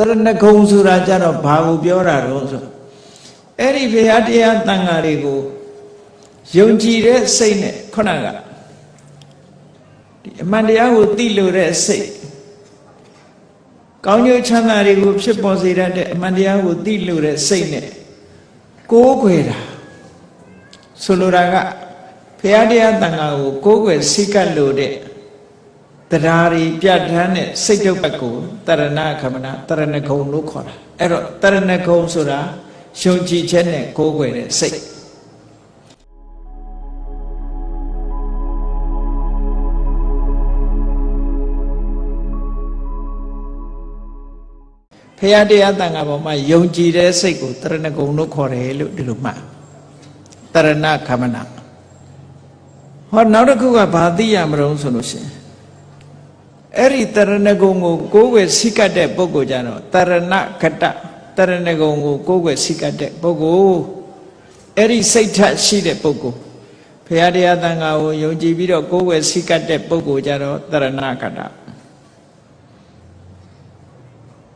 တရဏဂုံဆိုတာကြတော့ဘာကိုပြောတာတော့ဆိုအဲ့ဒီဘုရားတရားတန်ဃာတွေကိုယုံကြည်တဲ့စိတ်နဲ့ခုနကဒီအမှန်တရားကိုသိလို့တဲ့စိတ်ကောင်းကျိုးချမ်းသာတွေကိုဖြစ်ပေါ်စေတတ်တဲ့အမှန်တရားကိုသိလို့တဲ့စိတ်နဲ့ကိုးကွယ်တာဆိုလိုတာကဘုရားတရားတန်ခါကိုကိုးကွယ်စိတ်ကပ်လို့တဲ့ တရားတွေပြဋ္ဌာန်းတဲ့စိတ်တုပ်ပတ်ကိုတရဏခမနာတရဏဂုံလို့ခေါ်တာအဲ့တော့တရဏဂုံဆိုတာယုံကြည်ချက်နဲ့ကိုးကွယ်တဲ့စိတ်ဖရာတရားတန်ခါပေါ်မှာယုံကြည်တဲ့စိတ်ကိုတရဏဂုံလို့ခေါ်တယ်လို့ဒီလိုမှတ်တရဏခမနာဟောနောက်တစ်ခုကဘာသိရမလို့ဆိုလို့ရှိရင် အဲ့ဒီတရဏဂုံကိုကိုးကွယ်စိကတ်တဲ့ပုဂ္ဂိုလ်ကြတော့တရဏခတတရဏဂုံကိုကိုးကွယ်စိကတ်တဲ့ပုဂ္ဂိုလ်အဲ့ဒီစိတ်ထက်ရှိတဲ့ပုဂ္ဂိုလ်ဘုရားတရားတန်ခါကိုယုံကြည်ပြီးတော့ကိုးကွယ်စိကတ်တဲ့ပုဂ္ဂိုလ်ကြတော့တရဏခတ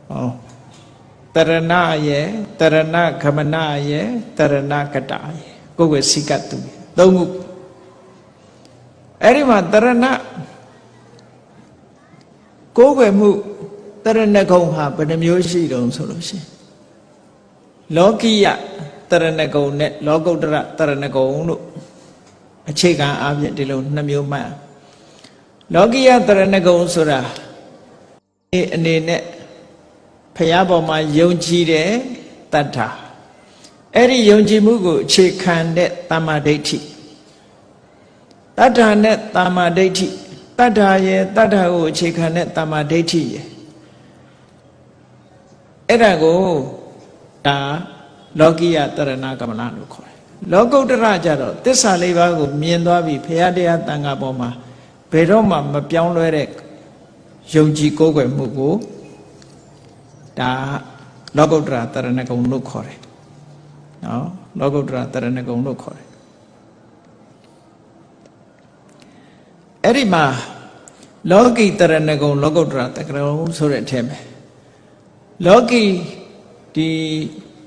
ဟောတရဏရဲ့တရဏခမနရဲ့တရဏကတရဲ့ကိုယ်ွယ်စိကတ်သူသုံးခုအဲ့ဒီမှာတရဏ ကိုယ်ွယ်မှုတရဏဂုံဟာဘယ်နှမျိုးရှိတုံးဆိုလို့ရှိရင်လောကိယတရဏဂုံနဲ့လောကုတ္တရတရဏဂုံလို့အခြေခံအားဖြင့်ဒီလိုနှစ်မျိုးမှတ်လောကိယတရဏဂုံဆိုတာဒီအနေနဲ့ဖះပေါ်မှာယုံကြည်တဲ့တတ္ထာအဲ့ဒီယုံကြည်မှုကိုအခြေခံတဲ့တမ္မာဒိဋ္ဌိတတ္ထာနဲ့တမ္မာဒိဋ္ဌိ တတ္ထာရဲ့တတ္ထာကိုအခြေခံတဲ့တမ္မာဒိဋ္ဌိရဲ့အဲ့ဒါကိုဒါလောကိယတရဏကမလလို့ခေါ်တယ်လောကုတ္တရကြတော့တစ္ဆာလေးပါးကိုမြင်သွားပြီဖះတရားတန်ခါပေါ်မှာဘယ်တော့မှမပြောင်းလဲတဲ့ယုံကြည်ကိုးကွယ်မှုကိုဒါလောကုတ္တရာတရဏဂုံလို့ခေါ်တယ်နော်လောကုတ္တရာတရဏဂုံလို့ခေါ်တယ် အဲ့ဒီမှာလောကီတရဏဂုံလောကုတ္တရာတရဏဂုံဆိုတဲ့အထက်မှာလောကီဒီ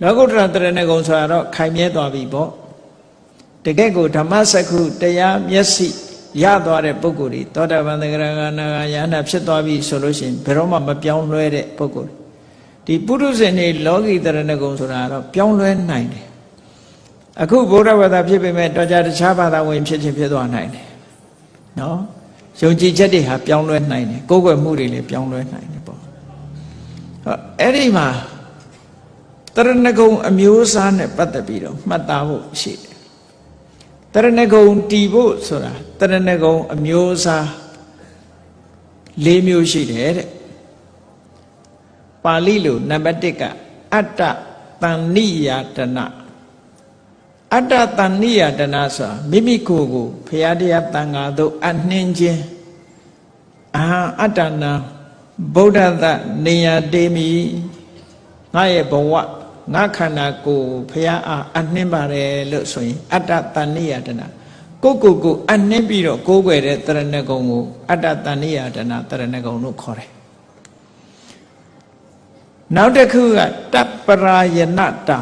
လောကုတ္တရာတရဏဂုံဆိုတာတော့ခိုင်မြဲသွားပြီပေါ့တကယ့်ကိုဓမ္မစကုတရားမျက်စိရသွားတဲ့ပုဂ္ဂိုလ်တွေသောတာပန်သဂရဂနာဂယန္တာဖြစ်သွားပြီဆိုလို့ရှိရင်ဘယ်တော့မှမပြောင်းလဲတဲ့ပုဂ္ဂိုလ်ဒီပုရုဇဉ်တွေလောကီတရဏဂုံဆိုတာတော့ပြောင်းလဲနိုင်တယ်အခုဗုဒ္ဓဘာသာဖြစ်ပေမဲ့တော့ကြတခြားဘာသာဝင်ဖြစ်ချင်းဖြစ်သွားနိုင်တယ် နော်ယုံကြည်ချက်တွေဟာပြောင်းလဲနိုင်တယ်ကိုယ်ွယ်မှုတွေလည်းပြောင်းလဲနိုင်တယ်ပေါ့ဟောအဲ့ဒီမှာတရဏဂုံအမျိုးအစားနဲ့ပတ်သက်ပြီးတော့မှတ်သားဖို့ရှိတယ်တရဏဂုံတီဖို့ဆိုတာတရဏဂုံအမျိုးအစား၄မျိုးရှိတယ်တဲ့ပါဠိလိုနံပါတ်1ကအတ္တတန်နိယတနာ အတ္တတန်နိယတနာဆိုတာမိမိကိုယ်ကိုဖရာတရားတန်ခါတို့အနှင်းခြင်းအာအတ္တနာဗုဒ္ဓသနေယတေမိငါရဲ့ဘဝငါခန္ဓာကိုယ်ဖရာအားအနှင်းပါတယ်လို့ဆိုရင်အတ္တတန်နိယတနာကိုကိုကိုအနှင်းပြီးတော့ကိုးကွယ်တဲ့တရဏဂုံကိုအတ္တတန်နိယတနာတရဏဂုံလို့ခေါ်တယ်နောက်တစ်ခုကတပ်ပရာယနတာ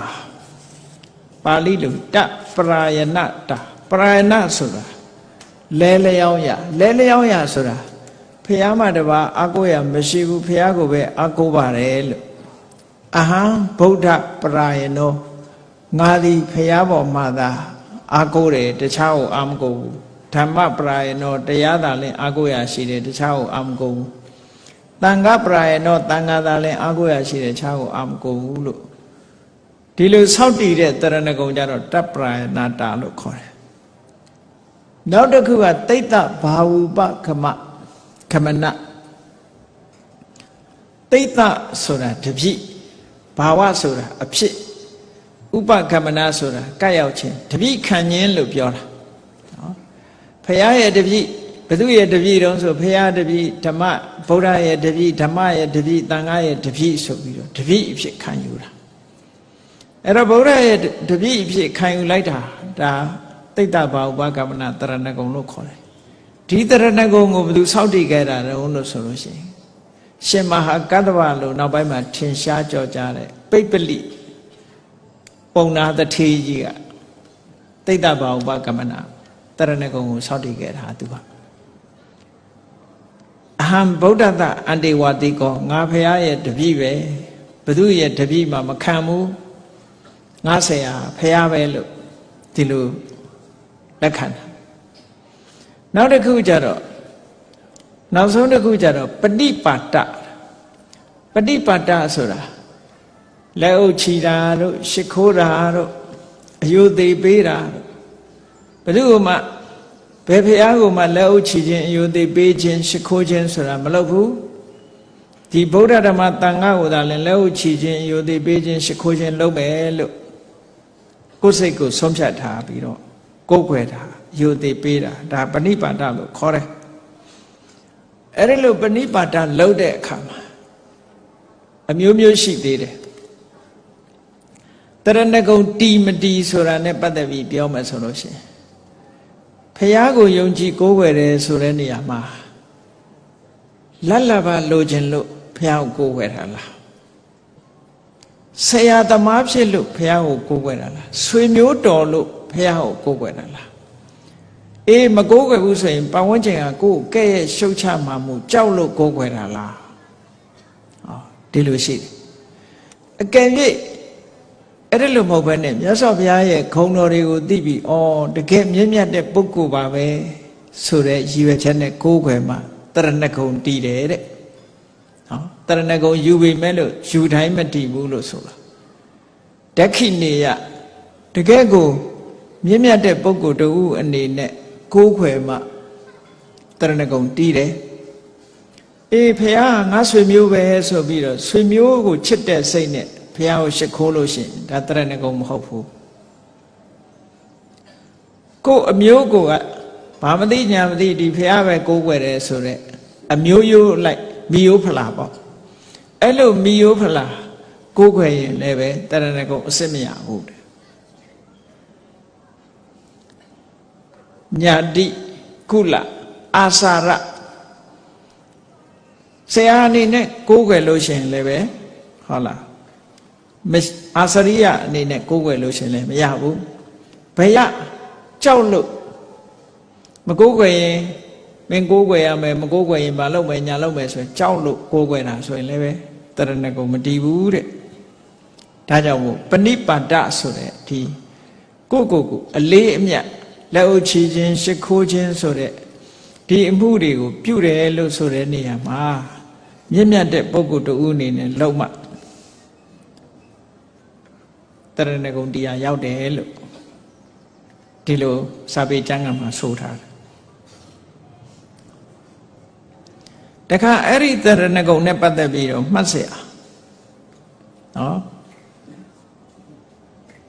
ပါဠိလိုတပ်ပရာယနတာပရာယနဆိုတာလဲလျောင်းရလဲလျောင်းရဆိုတာဖះမတပါအာကိုရမရှိဘူးဖះကိုပဲအာကိုပါတယ်လို့အဟံဗုဒ္ဓပရာယနောငါသည်ဖះပေါ်မှာသာအာကိုတယ်တခြားကိုအာမကိုဘူးဓမ္မပရာယနောတရားသာလင်အာကိုရရှိတယ်တခြားကိုအာမကိုဘူးတန်ခပရာယနောတန်ခါသာလည်းအာကိုရရှိတဲ့ခြားကိုအာမကိုဘူးလို့ ဒီလိုဆောက်တည်တဲ့တရဏဂုံကြတော့တပ်ပရာယနာတာလို့ခေါ်တယ်နောက်တစ်ခုကတိတ်တဘာဝုပခမခမနတိတ်တဆိုတာတပြိဘာဝဆိုတာအဖြစ်ဥပကမနာဆိုတာကတ်ရောက်ခြင်းတပြိခံခြင်းလို့ပြောတာနော်ဖရာရဲ့တပြိဘသူရဲ့တပည့်တုံးဆိုဖရာတပည့်ဓမ္မဗုဒ္ဓရဲ့တပည့်ဓမ္မရဲ့တပည့်တန်ခါရဲ့တပည့်ဆိုပြီးတော့တပည့်အဖြစ်ခံယူတာ အဲ့တော့ဗုဒ္ဓရဲ့တပည့်အဖြစ်ခံယူလိုက်တာဒါတိတ်တဘာဥပကမနာတရဏဂုံလို့ခေါ်တယ်ဒီတရဏဂုံကိုဘယ်သူစောင့်တည်ခဲ့တာလဲလို့ဆိုလို့ရှိရင်ရှင်မဟာကတ္တဗလို့နောက်ပိုင်းမှာထင်ရှားကြော်ကြားတဲ့ပိပလိပုံနာတထေကြီးကတိတ်တဘာဥပကမနာတရဏဂုံကိုစောင့်တည်ခဲ့တာသူကအဟံဗုဒ္ဓတအန္တေဝတိကောငါဖရာရဲ့တပည့်ပဲဘသူရဲ့တပည့်မှမခံဘူး ငါဆရာဖရာပဲလို့ဒီလိုလက်ခံတာနောက်တစ်ခုကျတော့နောက်ဆုံးတစ်ခုကျတော့ပฏิပါတပฏิပါတဆိုတာလက်အုပ်ချီတာတို့ရှ िख ိုးတာတို့အယုသေးပေးတာတို့ဘယ်သူမှဘယ်ဖះကိုမှလက်အုပ်ချီခြင်းအယုသေးပေးခြင်းရှ िख ိုးခြင်းဆိုတာမလုပ်ဘူးဒီဗုဒ္ဓဓမ္မတန်ခါကိုသာလည်းလက်အုပ်ချီခြင်းအယုသေးပေးခြင်းရှ िख ိုးခြင်းလုပ်မယ်လို့ ကိုယ်စိတ်ကိုဆုံးဖြတ်ထားပြီးတော့ကိုယ်ွယ်တာအယုသေးပေးတာဒါပဏိပါဒလို့ခေါ်တယ်အဲ့ဒီလိုပဏိပါဒလုပ်တဲ့အခါမှာအမျိုးမျိုးရှိသေးတယ်တရဏဂုံတီမတီဆိုတာနဲ့ပတ်သက်ပြီးပြောမယ်ဆိုလို့ရှိရင်ဖះကိုယုံကြည်ကိုးကွယ်တယ်ဆိုတဲ့နေရာမှာလတ်လဘလိုချင်လို့ဖះကိုကိုးကွယ်တာလား ဆရာသမားဖြစ်လို့ဖះကိုကိုးကွယ်တာလားဆွေမျိုးတော်လို့ဖះကိုကိုးကွယ်တာလားအေးမကိုးကွယ်ဘူးဆိုရင်ပတ်ဝန်းကျင်ကကိုယ်ကဲ့ရဲ့ရှုတ်ချမှမှုကြောက်လို့ကိုးကွယ်တာလားဟောဒီလိုရှိတယ်အကယ်၍အဲ့ဒီလိုမဟုတ်ဘဲနဲ့မြတ်စွာဘုရားရဲ့ခုံတော်တွေကိုသိပြီးဩတကယ်မြင့်မြတ်တဲ့ပုဂ္ဂိုလ်ပါပဲဆိုတဲ့ရည်ရွယ်ချက်နဲ့ကိုးကွယ်မှတရဏဂုံတည်တယ်တဲ့နော် တရဏဂုံယူပေမဲ့လို့ယူတိုင်းမတည်ဘူးလို့ဆိုတာဒက္ခိနေယတကယ်ကိုမြင့်မြတ်တဲ့ပုဂ္ဂိုလ်တူအနေနဲ့ကိုးကွယ်မှတရဏဂုံတည်တယ်အေးဖះငါဆွေမျိုးပဲဆိုပြီးတော့ဆွေမျိုးကိုချစ်တဲ့စိတ်နဲ့ဖះကိုရှ िख ိုးလို့ရှိရင်ဒါတရဏဂုံမဟုတ်ဘူးကို့အမျိုးကိုကဘာမသိညာမသိဒီဖះပဲကိုးကွယ်တယ်ဆိုတော့အမျိုးရိုးလိုက်မိယိုးဖလာပေါ့ အဲ့လိုမိယိုးဖလာကိုးကွယ်ရင်လည်းပဲတရဏဂုံအစစ်မရဘူးတဲ့ညာတိကုလအာစာရဆရာအနေနဲ့ကိုးကွယ်လို့ရှိရင်လည်းပဲဟုတ်လားမအာစရိယအနေနဲ့ကိုးကွယ်လို့ရှိရင်လည်းမရဘူးဘယ်ရကြောက်လို့မကိုးကွယ်ရင် မင်းကိုးကွယ်ရမယ်မကိုးကွယ်ရင်မလုပ်မယ်ညာလုပ်မယ်ဆိုရင်ကြောက်လို့ကိုးကွယ်တာဆိုရင်လည်းပဲတရဏဂုံမတည်ဘူးတဲ့ဒါကြောင့်မို့ပဏိပါဒဆိုတဲ့ဒီကိုယ့်ကိုယ်ကိုအလေးအမြတ်လက်အုပ်ချီခြင်းရှ िख ိုးခြင်းဆိုတဲ့ဒီအမှုတွေကိုပြုတယ်လို့ဆိုတဲ့နေရာမှာမြင့်မြတ်တဲ့ပုဂ္ဂိုလ်တူအနေနဲ့လောက်မှတရဏဂုံတရားရောက်တယ်လို့ဒီလိုစာပေကျမ်းဂန်မှာဆိုထားတယ် တခါအဲ့ဒီတရဏဂုံနဲ့ပတ်သက်ပြီးတော့မှတ်เสียနော်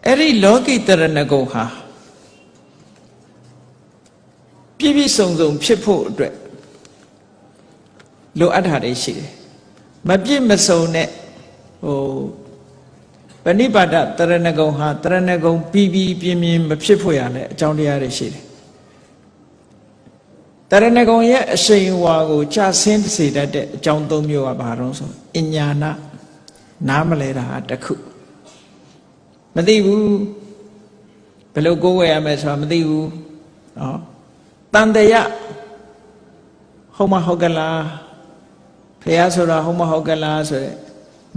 အဲ့ဒီလောကိတရဏဂုံဟာပြည့်ပြည့်စုံစုံဖြစ်ဖို့အတွက်လိုအပ်တာတွေရှိတယ်မပြည့်မစုံတဲ့ဟိုပဏိပါဒတရဏဂုံဟာတရဏဂုံပြီးပြီးပြင်းပြင်းမဖြစ်ဖို့ရလဲအကြောင်းတရားတွေရှိတယ် တရဏဂုံရဲ့အရှိန်အဝါကိုချဆင်းစေတတ်တဲ့အကြောင်းသုံးမျိုးကဘာတော့ဆိုအညာနာနားမလဲတာတခုမသိဘူးဘယ်လိုကိုးဝယ်ရမယ်ဆိုတာမသိဘူးနော်တန်တရာဟုတ်မဟုတ်ကလားဖះဆိုတာဟုတ်မဟုတ်ကလားဆိုရယ်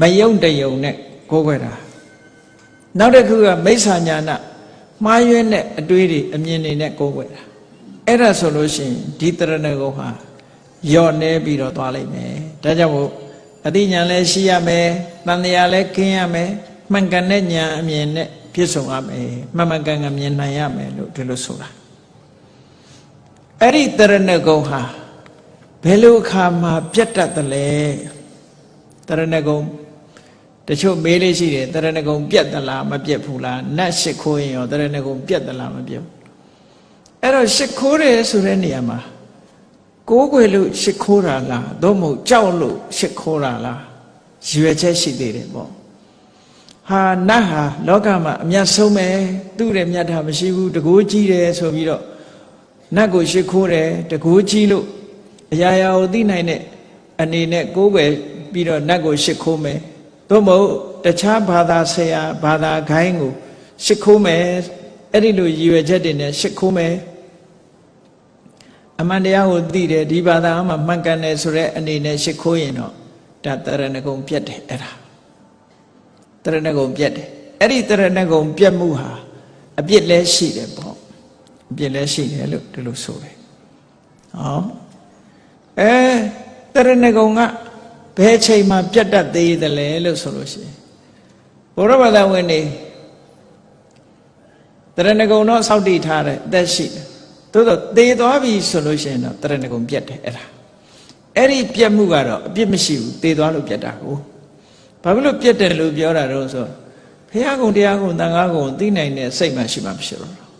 မယုံတယုံနဲ့ကိုးကွယ်တာနောက်တစ်ခုကမိစ္ဆာညာနာမှားယွင်းတဲ့အတွေးတွေအမြင်တွေနဲ့ကိုးကွယ်တာ အဲ့ဒါဆိုလို့ရှိရင်ဒီတရဏဂုံဟာယော့နေပြီးတော့သွားလိမ့်မယ်ဒါကြောင့်မို့အတိညာလည်းရှိရမယ်တန်တရားလည်းคင်းရမယ်မှန်ကန်တဲ့ညာအမြင်နဲ့ပြည့်စုံရမယ်မှန်မှန်ကန်ကန်မြင်နိုင်ရမယ်လို့ဒီလိုဆိုတာအဲ့ဒီတရဏဂုံဟာဘယ်လိုအခါမှာပြတ်တတ်တယ်လဲတရဏဂုံတချို့မေးလေးရှိတယ်တရဏဂုံပြတ်သလားမပြတ်ဘူးလားနတ်ရှိခိုးရင်ရောတရဏဂုံပြတ်သလားမပြတ်ဘူး အဲ့တော့ရှိခိုးတယ်ဆိုတဲ့နေရာမှာကိုးကွယ်လို့ရှိခိုးတာလားသို့မဟုတ်ကြောက်လို့ရှိခိုးတာလားရည်ရွယ်ချက်ရှိသေးတယ်ပေါ့ဟာနတ်ဟာလောကမှာအမျက်ဆုံးပဲသူ့ရဲ့မြတ်တာမရှိဘူးတကိုးကြီးတယ်ဆိုပြီးတော့နတ်ကိုရှိခိုးတယ်တကိုးကြီးလို့အရာရာကိုသိနိုင်တဲ့ အနေနဲ့ကိုးကွယ်ပြီးတော့နတ်ကိုရှ िख ိုးမယ်သို့မဟုတ်တခြားဘာသာဆရာဘာသာခိုင်းကိုရှ िख ိုးမယ်အဲ့ဒီလိုရည်ရွယ်ချက်တွေနဲ့ရှ िख ိုးမယ် အမှန်တရားကိုသိတယ်ဒီဘာသာမှာမှန်ကန်တယ်ဆိုတဲ့အနေနဲ့ရှ िख ိုးရင်တော့ဒါတရဏဂုံပြတ်တယ်အဲ့ဒါတရဏဂုံပြတ်တယ်အဲ့ဒီတရဏဂုံပြတ်မှုဟာအပြစ်လဲရှိတယ်ပေါ့အပြစ်လဲရှိတယ်လို့ဒီလိုဆိုတယ်ဟောအဲတရဏဂုံကဘယ်ချိန်မှပြတ်တတ်သေးသလဲလို့ဆိုလို့ရှိရင်ဘုရားဘာသာဝင်နေတရဏဂုံတော့စောင့်တည်ထားတယ်အသက်ရှိတယ် သို့တော့သေသွားပြီဆိုလို့ရှိရင်တော့တရဏဂုံပြတ်တယ်အဲ့ဒါအဲ့ဒီပြတ်မှုကတော့အပြစ်မရှိဘူးသေသွားလို့ပြတ်တာကိုဘာဖြစ်လို့ပြတ်တယ်လို့ပြောတာတော့ဆိုဘုရားကုံတရားကုံတန်ခါကုံသိနိုင်တဲ့စိတ်မှရှိမှမရှိတော့ဘူး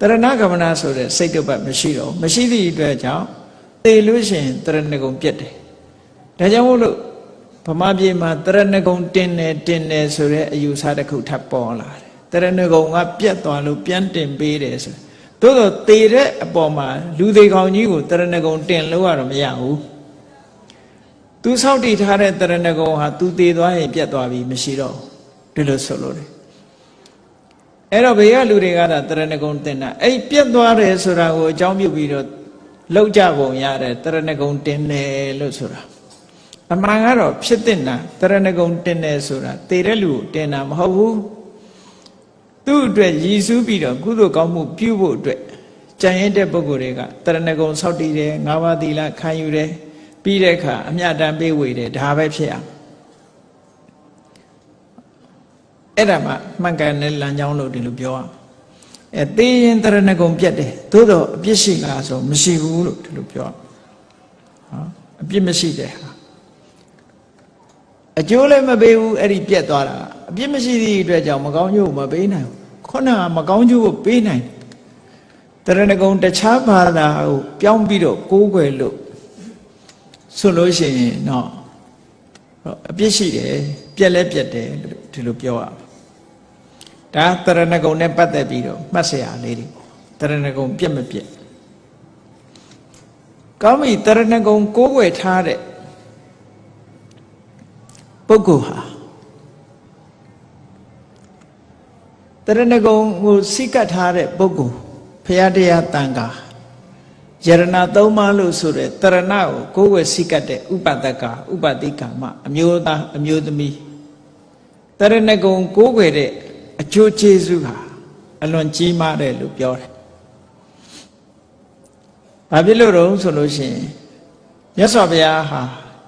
တရဏဂမနာဆိုတဲ့စိတ်တုပ်ပတ်မရှိတော့ဘူးမရှိသည့်အတွက်ကြောင့်သေလို့ရှိရင်တရဏဂုံပြတ်တယ်ဒါကြောင့်မို့လို့ဗမာပြည်မှာတရဏဂုံတင်တယ်တင်တယ်ဆိုတဲ့အယူဆတစ်ခုထပ်ပေါ်လာတယ်တရဏဂုံကပြတ်သွားလို့ပြန်တင်ပေးတယ်ဆို သို့တော့သေတဲ့အပေါ်မှာလူသေးကောင်ကြီးကိုတရဏဂုံတင်လို့ရတော့မရဘူးသူစောင့်တည်ထားတဲ့တရဏဂုံဟာသူသေသွားရင်ပြတ်သွားပြီမရှိတော့ဘူးဒီလိုဆိုလို့တယ်အဲ့တော့ဘေးကလူတွေကသာတရဏဂုံတင်တာအဲ့ပြတ်သွားတယ်ဆိုတာကိုအကြောင်းပြုပြီးတော့လောက်ကြပုံရတယ်တရဏဂုံတင်တယ်လို့ဆိုတာအမှန်ကတော့ဖြစ်တဲ့နာတရဏဂုံတင်တယ်ဆိုတာသေတဲ့လူကိုတင်တာမဟုတ်ဘူး သူ့အတွက်ရည်စူးပြီးတော့ကုသိုလ်ကောင်းမှုပြုဖို့အတွက်ကြံရင်တဲ့ပုဂ္ဂိုလ်တွေကတရဏဂုံဆောက်တည်တယ်ငါးပါးသီလခံယူတယ်ပြီးတဲ့အခါအမြတ်တမ်းပေးဝေတယ်ဒါပဲဖြစ်အောင်အဲ့ဒါမှမှန်ကန်တဲ့လမ်းကြောင်းလို့ဒီလိုပြောအောင်အဲသေရင်တရဏဂုံပြတ်တယ်သို့တော့အပြစ်ရှိလားဆိုမရှိဘူးလို့ဒီလိုပြောအောင်ဟောအပြစ်မရှိတဲ့ဟာအကျိုးလည်းမပေးဘူးအဲ့ဒီပြက်သွားတာ အပြစ်မရှိသည့်အတွက်ကြောင့်မကောင်းကျိုးကိုမပေးနိုင်ဘူးခုနကမကောင်းကျိုးကိုပေးနိုင်တယ်တရဏဂုံတခြားဘာသာကိုပြောင်းပြီးတော့ကိုးကွယ်လို့ဆိုလို့ရှိရင်တော့အပြစ်ရှိတယ်ပြက်လဲပြက်တယ်လို့ဒီလိုပြောရဒါတရဏဂုံနဲ့ပတ်သက်ပြီးတော့မှတ်စရာလေးတွေတရဏဂုံပြက်မပြက်ကောင်းပြီတရဏဂုံကိုးကွယ်ထားတဲ့ပုဂ္ဂိုလ်ဟာ တရဏဂုံကိုစိတ်ကပ်ထားတဲ့ပုဂ္ဂိုလ်ဖရာတရားတန်ခါယရဏသုံးပါးလို့ဆိုတဲ့တရဏကိုကိုယ်ဝယ်စိတ်ကပ်တဲ့ဥပဒကဥပတိကမအမျိုးသားအမျိုးသမီးတရဏဂုံကိုယ်ွယ်တဲ့အကျိုးကျေးဇူးဟာအလွန်ကြီးမားတယ်လို့ပြောတယ်။ဘာဖြစ်လို့တော့ဆိုလို့ရှိရင်မြတ်စွာဘုရားဟာ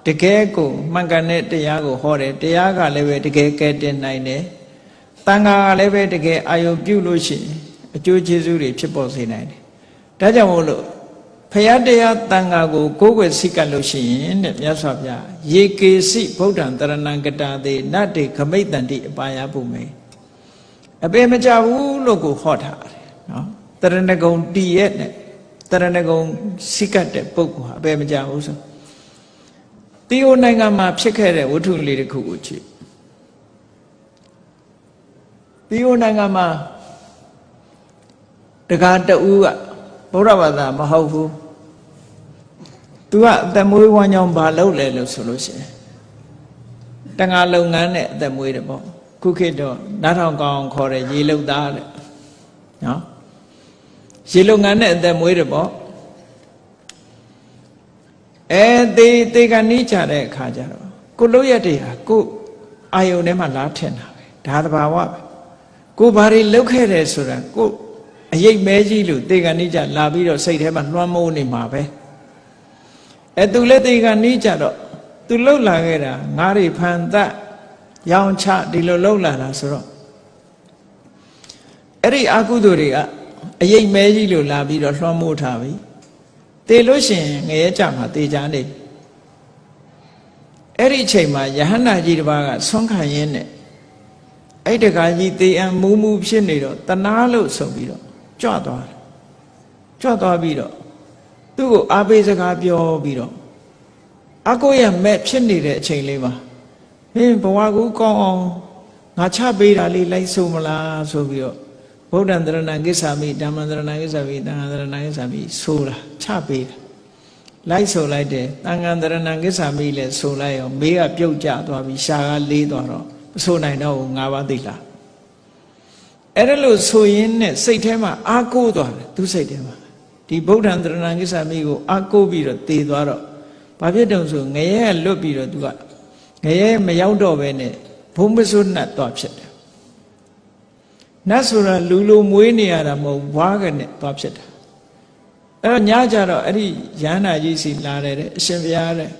တကယ်ကိုမှန်ကန်တဲ့တရားကိုဟောတယ်တရားကလည်းပဲတကယ်ကဲတင်နိုင်တယ်။ တန်ခါကလည်းပဲတကယ်အာယုပြုလို့ရှိရင်အကျိုးကျေးဇူးတွေဖြစ်ပေါ်စေနိုင်တယ်။ဒါကြောင့်မို့လို့ဖယားတရားတန်ခါကိုကိုးကွယ်စိတ်ကပ်လို့ရှိရင်တဲ့မြတ်စွာဘုရားယေကေစိဗုဒ္ဓံတရဏံကတာတိနတ္တေခမိတ်တန္တိအပါယပုမေအပေမကြဘူးလို့ကိုဟောထားတယ်နော်တရဏဂုံတည်ရဲ့နဲ့တရဏဂုံစိတ်ကပ်တဲ့ပုဂ္ဂိုလ်ဟာအပေမကြဘူးဆိုတီယိုနိုင်ငံမှာဖြစ်ခဲ့တဲ့ဝတ္ထုလေးတစ်ခုကိုကြည့် တီယိုနိုင်ငံမှာတကားတူကဗုဒ္ဓဘာသာမဟုတ်ဘူးသူကအသက်မွေးဝမ်းကြောင်းဘာလုပ်လဲလို့ဆိုလို့ရှိရင်တန်ဃာလုပ်ငန်းနဲ့အသက်မွေးတယ်ပေါ့ခုခေတ်တော့နားထောင်ကောင်းခေါ်တယ်ရေလုံသားတဲ့နော်ရေလုံငန်းနဲ့အသက်မွေးတယ်ပေါ့အဲတေတေကနီးကြတဲ့အခါကျတော့ကိုလို့ရက်တွေဟာကိုအာယုန်ထဲမှာလားထင်တာပဲဒါသဘာဝပဲ ကိုဘာတွေလုပ်ခဲ့တယ်ဆိုတာကိုအယိတ်မဲကြီးလို့တေကနီးကြလာပြီးတော့စိတ်ထဲမှာလွှမ်းမိုးနေမှာပဲအဲသူလည်းတေကနီးကြတော့သူလှုပ်လာခဲ့တာငါးတွေဖန်သတ်ရောင်ချဒီလိုလှုပ်လာတာဆိုတော့အဲ့ဒီအကုသိုလ်တွေကအယိတ်မဲကြီးလို့လာပြီးတော့လွှမ်းမိုးထားပြီတေလို့ရှိရင်ငရဲကြမှာတေချာနေအဲ့ဒီအချိန်မှာယဟန္တာကြီးတစ်ပါးကဆွမ်းခံရင်းနဲ့ အဲ့တကာကြီးတေအံမူးမူးဖြစ်နေတော့တနာလို့ဆိုပြီးတော့ကြွသွားတယ်ကြွသွားပြီးတော့သူ့ကိုအားပေးစကားပြောပြီးတော့အကိုရမဲ့ဖြစ်နေတဲ့အချိန်လေးမှာဟင်းဘဝကူကောင်းအောင်ငါချပေးတာလေးလိုက်ဆိုမလားဆိုပြီးတော့ဗုဒ္ဓံတရဏံကိစ္ဆာမိဓမ္မံတရဏံကိစ္ဆာမိသံဃာတရဏံကိစ္ဆာမိဆိုတာချပေးတာလိုက်ဆိုလိုက်တယ်တန်ခါတရဏံကိစ္ဆာမိလည်းဆိုလိုက်ရောမေးကပြုတ်ကျသွားပြီးရှာကလေးသွားတော့မ ဆိုနိုင်တော့ဘူးငါးပါးသိလားအဲ့ဒါလို့ဆိုရင်းနဲ့စိတ်ထဲမှာအာကိုးသွားတယ်သူစိတ်ထဲမှာဒီဗုဒ္ဓံတရဏံကိစ္ဆာမိကိုအာကိုးပြီးတော့တည်သွားတော့ဘာဖြစ်တုံဆိုငရဲကလွတ်ပြီးတော့သူကငရဲမရောက်တော့ပဲနဲ့ဘုံမစွတ်နှတ်သွားဖြစ်တယ်နတ်ဆိုတာလူလိုမွေးနေရတာမဟုတ်ဝါးကနဲ့သွားဖြစ်တာအဲ့တော့ညကြတော့အဲ့ဒီရဟန္တာကြီးစီလာတယ်တဲ့အရှင်ဘုရားတဲ့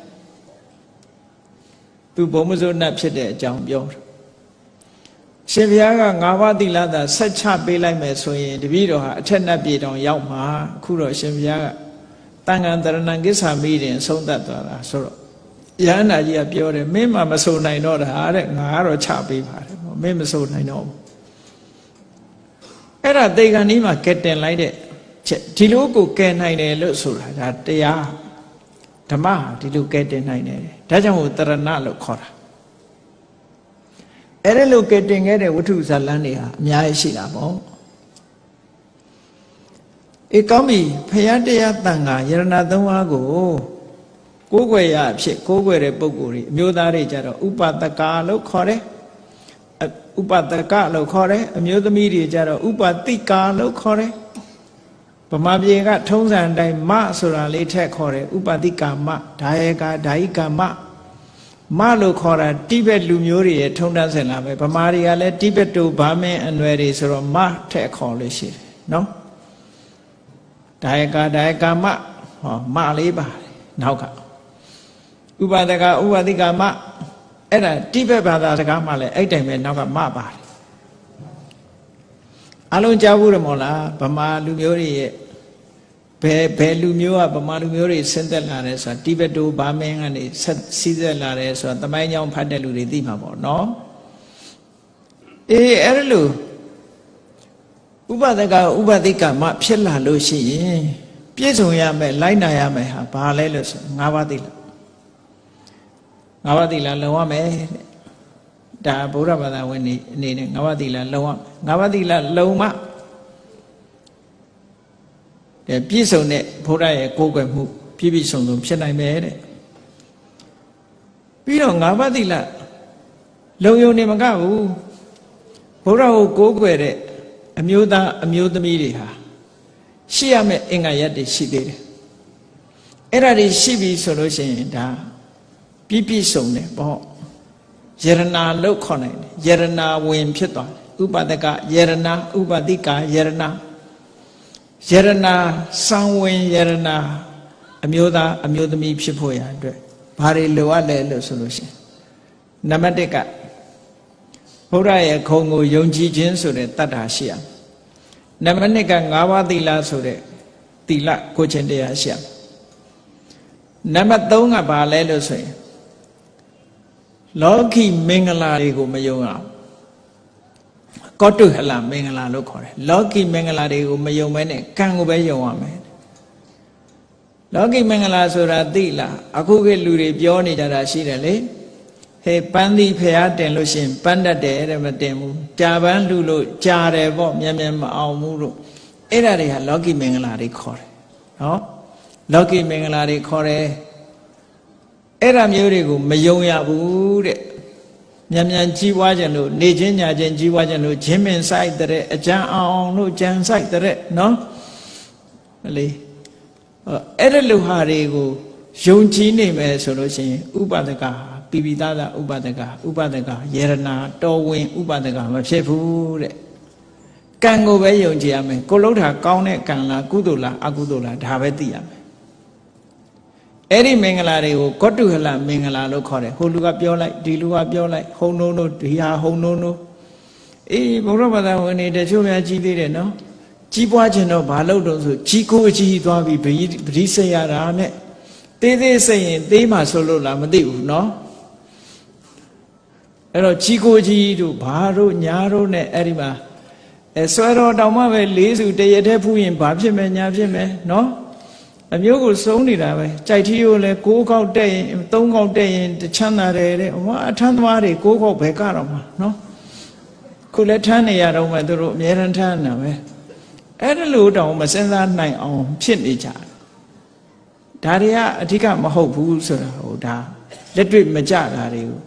သူဘုံမစိုးနတ်ဖြစ်တဲ့အကြောင်းပြောတယ် ရှင်ဘုရားကငါးပါးသီလသာဆက်ချပေးလိုက်မယ်ဆိုရင်တပည့်တော်ဟာအထက်နတ်ပြည်တော်ရောက်မှာအခုတော့ရှင်ဘုရားကတန်ခါတရဏံကိစ္ဆာမိတင်ဆုံးသက်သွားတာဆိုတော့ရဟန္တာကြီးကပြောတယ်မင်းမှမဆိုနိုင်တော့တာတဲ့ငါကတော့ချပေးပါတယ်မင်းမဆိုနိုင်တော့ဘူးအဲ့ဒါတေကန်ကြီးမှာကဲတင်လိုက်တဲ့ချက်ဒီလိုကိုကဲနိုင်တယ်လို့ဆိုတာဒါတရားဓမ္မဟာဒီလိုကဲတင်နိုင်တယ်ဒါကြောင့်မို့တရဏလို့ခေါ်တာ အဲ့ဒါလို့ကဲတင်ခဲ့တဲ့ဝတ္ထုဇာလန်းတွေဟာအများကြီးရှိတာပေါ့အေးကောင်းပြီဖရာတရားတန်ခါယရဏသုံးပါးကိုကိုးကွယ်ရအဖြစ်ကိုးကွယ်တဲ့ပုံကိုယ်တွေအမျိုးသားတွေကြတော့ဥပတကာလို့ခေါ်တယ်ဥပတကလို့ခေါ်တယ်အမျိုးသမီးတွေကြတော့ဥပတိကာလို့ခေါ်တယ်ဗမာပြည်ကထုံးစံအတိုင်းမဆိုတာလေးထက်ခေါ်တယ်ဥပတိကာမဒါယေကာဓာယိကာမ မလို့ခေါ်တာတိဘက်လူမျိုးတွေရဲ့ထုံးတမ်းစင်လာပဲဗမာတွေကလည်းတိဘက်တို့ဗာမင်းအနွယ်တွေဆိုတော့မထက်ခေါ်လို့ရှိတယ်နော်ဒါယေကာဒါယေကာမဟောမလေးပါတယ်နောက်ကဥပဒကဥပတိကာမအဲ့ဒါတိဘက်ဘာသာစကားမှလည်းအဲ့တိုင်ပဲနောက်ကမပါတယ်အလုံးကြားဘူးရမို့လားဗမာလူမျိုးတွေရဲ့ ဘယ်ဘယ်လူမျိုးကဗမာလူမျိုးတွေဆင်းသက်လာတယ်ဆိုတာတိဘက်တို့ဗာမင်းကနေဆက်စီးသက်လာတယ်ဆိုတာတမိုင်းကြောင်ဖတ်တဲ့လူတွေသိမှာပေါ့နော်အေးအဲ့လိုဥပဒကဥပတိကမဖြစ်လာလို့ရှိရင်ပြည့်စုံရမယ်လိုက်နာရမယ်ဟာဘာလဲလို့ဆို၅ပါးသိလားငါးပါးသီလလုံရမယ်တဲ့ဒါဗုဒ္ဓဘာသာဝင်နေအနေနဲ့ငါးပါးသီလလုံရငါးပါးသီလလုံမှတဲ့ ပြည့်စုံတဲ့ဘုရားရဲ့ကိုယ်ွယ်မှုပြည့်ပြည့်စုံစုံဖြစ်နိုင်မယ်တဲ့ပြီးတော့ငါးပါးသီလလုံယုံနေမကဘူးဘုရားကိုကိုးကွယ်တဲ့အမျိုးသားအမျိုးသမီးတွေဟာရှိရမယ့်အင်္ဂါရက်တွေရှိသေးတယ်အဲ့ဒါတွေရှိပြီဆိုလို့ရှိရင်ဒါပြည့်ပြည့်စုံတယ်ပေါ့ယရနာလို့ခေါ်နိုင်တယ်ယရနာဝင်ဖြစ်သွားတယ်ဥပဒကယရနာဥပတိကာယရနာ ယရနာစံဝင်ယရနာအမျိုးသားအမျိုးသမီးဖြစ်ဖို့ရအတွက်ဘာတွေလိုအပ်လဲလို့ဆိုလို့ရှိရင်နံပါတ်1ကဘုရားရဲ့ခုံကိုယုံကြည်ခြင်းဆိုတဲ့တတ္တာရှိရနံပါတ်2က၅ပါးသီလဆိုတဲ့သီလကိုချင်းတရားရှိရနံပါတ်3ကဘာလဲလို့ဆိုရင်လောကီမင်္ဂလာတွေကိုမယုံအောင် ကောတုဟလမင်္ဂလာလို့ခေါ်တယ်လောကီမင်္ဂလာတွေကိုမယုံမဲနဲ့ကံကိုပဲယုံရမယ်လောကီမင်္ဂလာဆိုတာသိလားအခုကလူတွေပြောနေကြတာရှိတယ်လေဟေးပန်းသီးဖျားတင်လို့ရှင်ပန်းတတ်တယ်တဲ့မတင်ဘူးကြာပန်းလူလို့ကြာတယ်ပေါ့မြန်မြန်မအောင်ဘူးလို့အဲ့ဒါတွေဟာလောကီမင်္ဂလာတွေခေါ်တယ်နော်လောကီမင်္ဂလာတွေခေါ်တယ်အဲ့ဒါမျိုးတွေကိုမယုံရဘူးတဲ့ မြန်မြန်ကြီးပွားခြင်းလို့နေချင်းညာချင်းကြီးပွားခြင်းလို့ဂျင်းမင်ဆိုင်တဲ့အကြံအောင်လို့ကြံဆိုင်တဲ့နော်မလေးအဲ့ဒါလူဟာတွေကိုယုံကြည်နေမယ်ဆိုလို့ရှိရင်ဥပဒကပိပိသားသာဥပဒကဥပဒကယေရနာတော်ဝင်ဥပဒကမဖြစ်ဘူးတဲ့ကံကိုပဲယုံကြည်ရမယ်ကိုလှုပ်တာကောင်းတဲ့ကံလားကုသိုလ်လားအကုသိုလ်လားဒါပဲသိရမယ် အဲ့ဒီမင်္ဂလာတွေကိုကောတုဟလမင်္ဂလာလို့ခေါ်တယ်ဟိုလူကပြောလိုက်ဒီလူကပြောလိုက်ဟုံနှုံးတို့ဒီဟာဟုံနှုံးတို့အေးဘုရားဘာသာဝင်တွေတချို့များကြီးသေးတယ်နော်ကြီးပွားခြင်းတော့ဘာလို့တော့ဆိုကြီးကိုအကြီးသွားပြီးပရိစိတ်ရတာနဲ့သေးသေးစိတ်ရင်သေးမှဆိုလို့လားမသိဘူးနော်အဲ့တော့ကြီးကိုကြီးတို့ဘာတို့ညာတို့နဲ့အဲ့ဒီမှာအဲဆွဲတော်တောင်မှပဲလေးစုတရတဲ့ဖူးရင်ဘာဖြစ်မယ်ညာဖြစ်မယ်နော် အမျိုးကိုစုံနေတာပဲကြိုက်ထီးကိုလည်း၉ခေါက်တက်ရင်၃ခေါက်တက်ရင်တချမ်းသာတယ်တဲ့ဟောအထမ်းသမားတွေ၉ခေါက်ပဲကတော့မှာနော်ခုလည်းထမ်းနေရတော့မှသူတို့အများရန်ထမ်းနေတာပဲအဲ့ဒါလို့တောင်မစင်စားနိုင်အောင်ဖြစ်နေကြဒါတွေကအဓိကမဟုတ်ဘူးဆိုတာဟိုဒါလက်တွေ့မကြတာတွေကို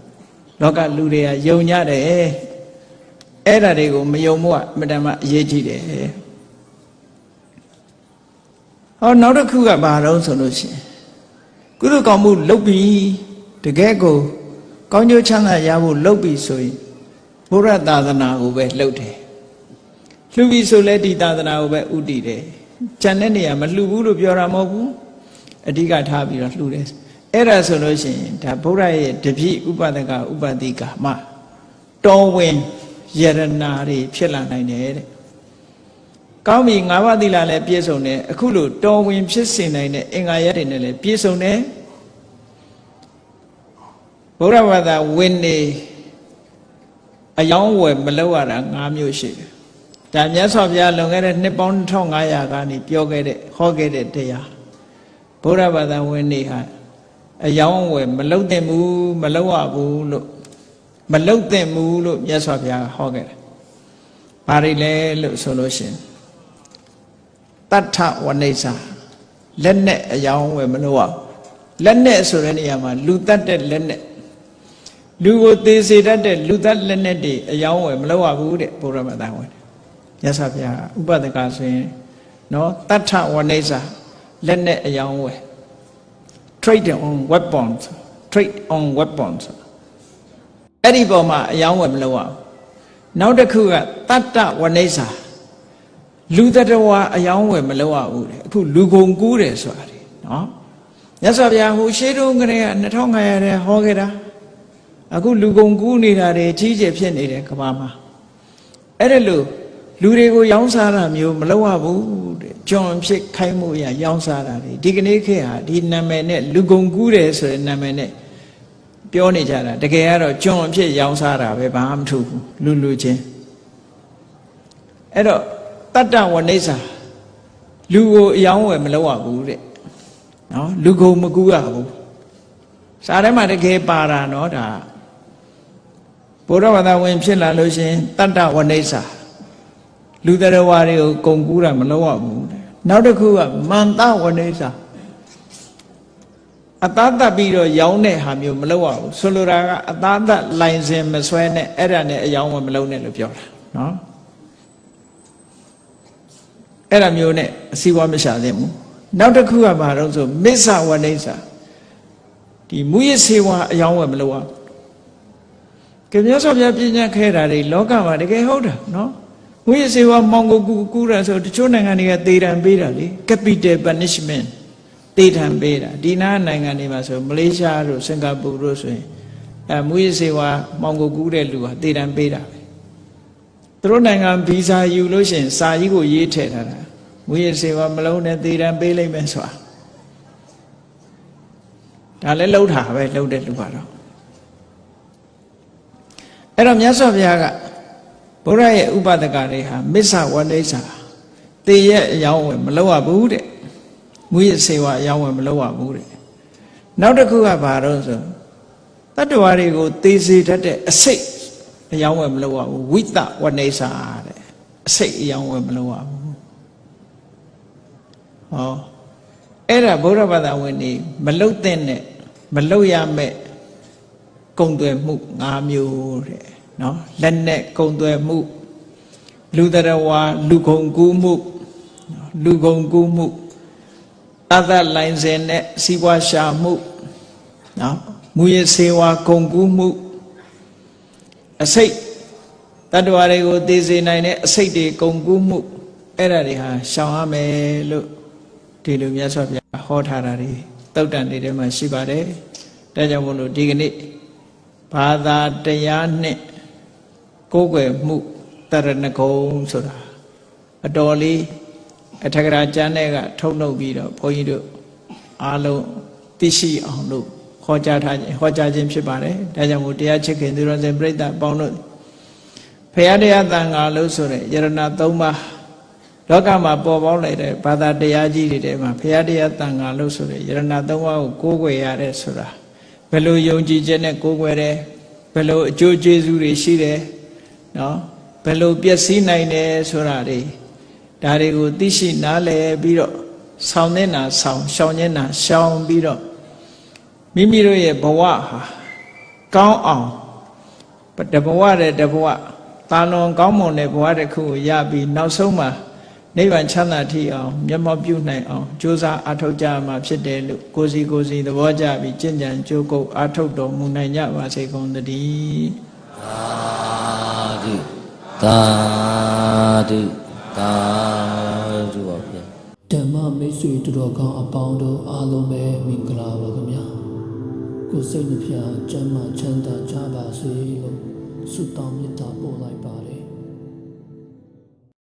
လောကလူတွေကယုံကြတယ်အဲ့ဒါတွေကိုမယုံမှုကအမတန်မှအရေးကြီးတယ် ဟောနောက်တစ်ခုကဘာတော့ဆိုလို့ရှိရင်ကုသကောင်းမှုလုပ်ပြီးတကယ်ကိုကောင်းကျိုးချမ်းသာရဖို့လုပ်ပြီးဆိုရင်ဘုရားသာသနာကိုပဲလှုပ်တယ်လှူပြီးဆိုလဲဒီသာသနာကိုပဲဥတည်တယ်ကြံတဲ့နေရာမလှူဘူးလို့ပြောတာမဟုတ်ဘူးအဓိကထားပြီးတော့လှူတယ်အဲ့ဒါဆိုလို့ရှိရင်ဒါဘုရားရဲ့တပည့်ဥပဒကဥပတိကမတော်ဝင်ယရနာတွေဖြစ်လာနိုင်တယ်တဲ့ ကောင်းပြီငါးပါးသီလလည်းပြည့်စုံတယ်အခုလို့တော်ဝင်ဖြစ်စေနိုင်တဲ့အင်္ဂါရက်တွေနဲ့လည်းပြည့်စုံတယ်ဘုရားဘာသာဝင်နေအယောင်းဝယ်မလောက်ရတာ၅မျိုးရှိတယ်ဒါမြတ်စွာဘုရားလွန်ခဲ့တဲ့နှစ်ပေါင်း1500ကနေပြောခဲ့တဲ့ဟောခဲ့တဲ့တရားဘုရားဘာသာဝင်နေဟာအယောင်းဝယ်မလောက်တဲ့ဘူးမလောက်ရဘူးလို့မလောက်တဲ့ဘူးလို့မြတ်စွာဘုရားဟောခဲ့တယ်။ဘာတွေလဲလို့ဆိုလို့ရှိရင် တတ္ထဝနိစ္စလက်နဲ့အယောင်းဝယ်မလို့ရလက်နဲ့ဆိုတဲ့နေရာမှာလူတတ်တဲ့လက်နဲ့လူကိုသေးစေတတ်တဲ့လူတတ်လက်နဲ့တွေအယောင်းဝယ်မလို့ရဘူးတဲ့ဘုရားမသာဝင်မြတ်စွာဘုရားဥပဒကဆိုရင်နော်တတ္ထဝနိစ္စလက်နဲ့အယောင်းဝယ် trade on weapons trade on weapons အဲ့ဒီပေါ်မှာအယောင်းဝယ်မလုပ်အောင်နောက်တစ်ခုကတတ္တဝနိစ္စ လူတတဝါအယောင်းဝယ်မလုပ်ရဘူးတဲ့အခုလူကုန်ကူးတယ်ဆိုတာလေနော်မြတ်စွာဘုရားဟိုရှေးတုန်းကတည်းက2500တဲ့ဟောခဲ့တာအခုလူကုန်ကူးနေတာတွေကြီးကျယ်ဖြစ်နေတယ်ကဘာမှာအဲ့ဒါလို့လူတွေကိုရောင်းစားတာမျိုးမလုပ်ရဘူးတဲ့ကျွန်ဖြစ်ခိုင်းမှုရရောင်းစားတာတွေဒီကနေ့ခေတ်ဟာဒီနာမည်နဲ့လူကုန်ကူးတယ်ဆိုတဲ့နာမည်နဲ့ပြောနေကြတာတကယ်ကတော့ကျွန်အဖြစ်ရောင်းစားတာပဲဘာမှမထူဘူးလူလူချင်းအဲ့တော့ တတ္တဝနိစ္စလူကိုအယောင်းဝယ်မလုပ်ရဘူးတဲ့နော်လူကုန်မကူးရဘူးစာထဲမှာတကယ်ပါတာနော်ဒါဘုရားဘာသာဝင်ဖြစ်လာလို့ရှင်တတ္တဝနိစ္စလူတရားဝါတွေကိုကုံကူးတာမလုပ်ရဘူးတဲ့နောက်တစ်ခုကမန္တဝနိစ္စအသားတက်ပြီးတော့ရောင်းတဲ့ဟာမျိုးမလုပ်ရဘူးဆိုလိုတာကအသားတက်လိုင်စင်မဆွဲနဲ့အဲ့ဒါနဲ့အယောင်းမလုပ်နဲ့လို့ပြောတာနော် အဲ့ဒါမျိုးနဲ့အစည်းအဝါးမရှာသင့်ဘူးနောက်တစ်ခုကဘာလို့ဆိုမစ္ဆဝနိစ္စဒီမူရစေဝါအယောင်းဝယ်မလုပ်ရဘူးကမြတ်စွာဘုရားပြညာခဲတာတွေလောကမှာတကယ်ဟုတ်တာနော်မူရစေဝါမောင်ကိုကူကူတာဆိုတချို့နိုင်ငံတွေကသေတံပေးတာလေ capital punishment သေတံပေးတာဒီနာနိုင်ငံတွေမှာဆိုမလေးရှားတို့စင်ကာပူတို့ဆိုရင်အဲမူရစေဝါမောင်ကိုကူတဲ့လူဟာသေတံပေးတာပဲ သူတို့နိုင်ငံဗီဇာယူလို့ရှိရင်စာကြီးကိုရေးထည့်ထားတာမူရစေဝါမလုံးနဲ့သေတံပေးလိုက်မယ်ဆိုတာဒါလည်းလှုပ်တာပဲလှုပ်တဲ့လူကတော့အဲ့တော့မြတ်စွာဘုရားကဘုရားရဲ့ဥပဒကတွေဟာမစ္ဆဝနိစ္စတေရဲ့အယောင်းဝင်မလောက်ရဘူးတဲ့မူရစေဝအယောင်းဝင်မလောက်ရဘူးတဲ့နောက်တစ်ခုကဘာတော့ဆိုတတ္တဝါတွေကိုသေစေတတ်တဲ့အစိတ် အယောင်းဝင်မလောက်ရဘူးဝိတဝနိစ္စတဲ့အစိတ်အယောင်းဝင်မလောက်ရဘူးဟောအဲ့ဒါဘုရားဘာသာဝင်နေမလုတ်တဲ့နဲ့မလုတ်ရမဲ့ကုံသွယ်မှု၅မျိုးတဲ့နော်လက်နဲ့ကုံသွယ်မှုလူတရဝါလူခုံကူးမှုလူခုံကူးမှုအသက်လိုင်းစင်နဲ့စီးပွားရှာမှုနော်မူရစေဝါခုံကူးမှု အစိတ်တတ္တဝါတွေကိုသိစေနိုင်တဲ့အစိတ်တွေကုံကူးမှုအဲ့ဒါတွေဟာရှောင်ရမယ်လို့ဒီလိုမြတ်စွာဘုရားဟောထားတာတွေတုတ်တန်တွေထဲမှာရှိပါတယ်ဒါကြောင့်မို့လို့ဒီကနေ့ဘာသာတရားနဲ့ကိုယ်ွယ်မှုတရဏဂုံဆိုတာအတော်လေးအထက်ကရာကျမ်းတဲ့ကထုတ်နှုတ်ပြီးတော့ဘုန်းကြီးတို့အားလုံးသိရှိအောင်လို့ဟော ကြားထားခြင်းဟောကြားခြင်းဖြစ်ပါတယ်ဒါကြောင့်မို့တရားချစ်ခင်သူတော်စင်ပြိဿပေါင်းတို့ဖရာတရားတန်ခါလို့ဆိုတဲ့ယရဏသုံးပါးလောကမှာပေါ်ပေါက်လိုက်တဲ့ဘာသာတရားကြီးတွေထဲမှာဖရာတရားတန်ခါလို့ဆိုတဲ့ယရဏသုံးပါးကိုကိုးကွယ်ရတဲ့ဆိုတာဘယ်လိုယုံကြည်ချက်နဲ့ကိုးကွယ်တယ်ဘယ်လိုအကျိုးကျေးဇူးတွေရှိတယ်နော်ဘယ်လိုပျက်စီးနိုင်တယ်ဆိုတာတွေဒါတွေကိုသိရှိနားလည်ပြီးတော့ဆောင်နေတာဆောင်ရှောင်နေတာရှောင်ပြီးတော့ မိမိတို့ရဲ့ဘဝဟာကောင်းအောင်တဘဝတဲ့တဘဝတာလွန်ကောင်းမွန်တဲ့ဘဝတစ်ခုကိုရပြီးနောက်ဆုံးမှာနိဗ္ဗာန်ချမ်းသာထိအောင်မျက်မှောက်ပြုနိုင်အောင်ကြိုးစားအားထုတ်ကြရမှာဖြစ်တယ်လို့ကိုစီကိုစီသဘောကျပြီးကြင်ကြံကြိုးကုပ်အားထုတ်တော်မူနိုင်ကြပါစေကုန်သတည်းသာဓုသာဓုသာဓုပါဗျာဓမ္မမိတ်ဆွေတို့တော်ကောင်းအပေါင်းတို့အားလုံးပဲမင်္ဂလာပါခင်ဗျာ ကိုယ်စိတ်နှပြကျမ်းမှချမ်းသာကြပါစေလို့ဆုတောင်းမေတ္တာပို့လိုက်ပါတယ်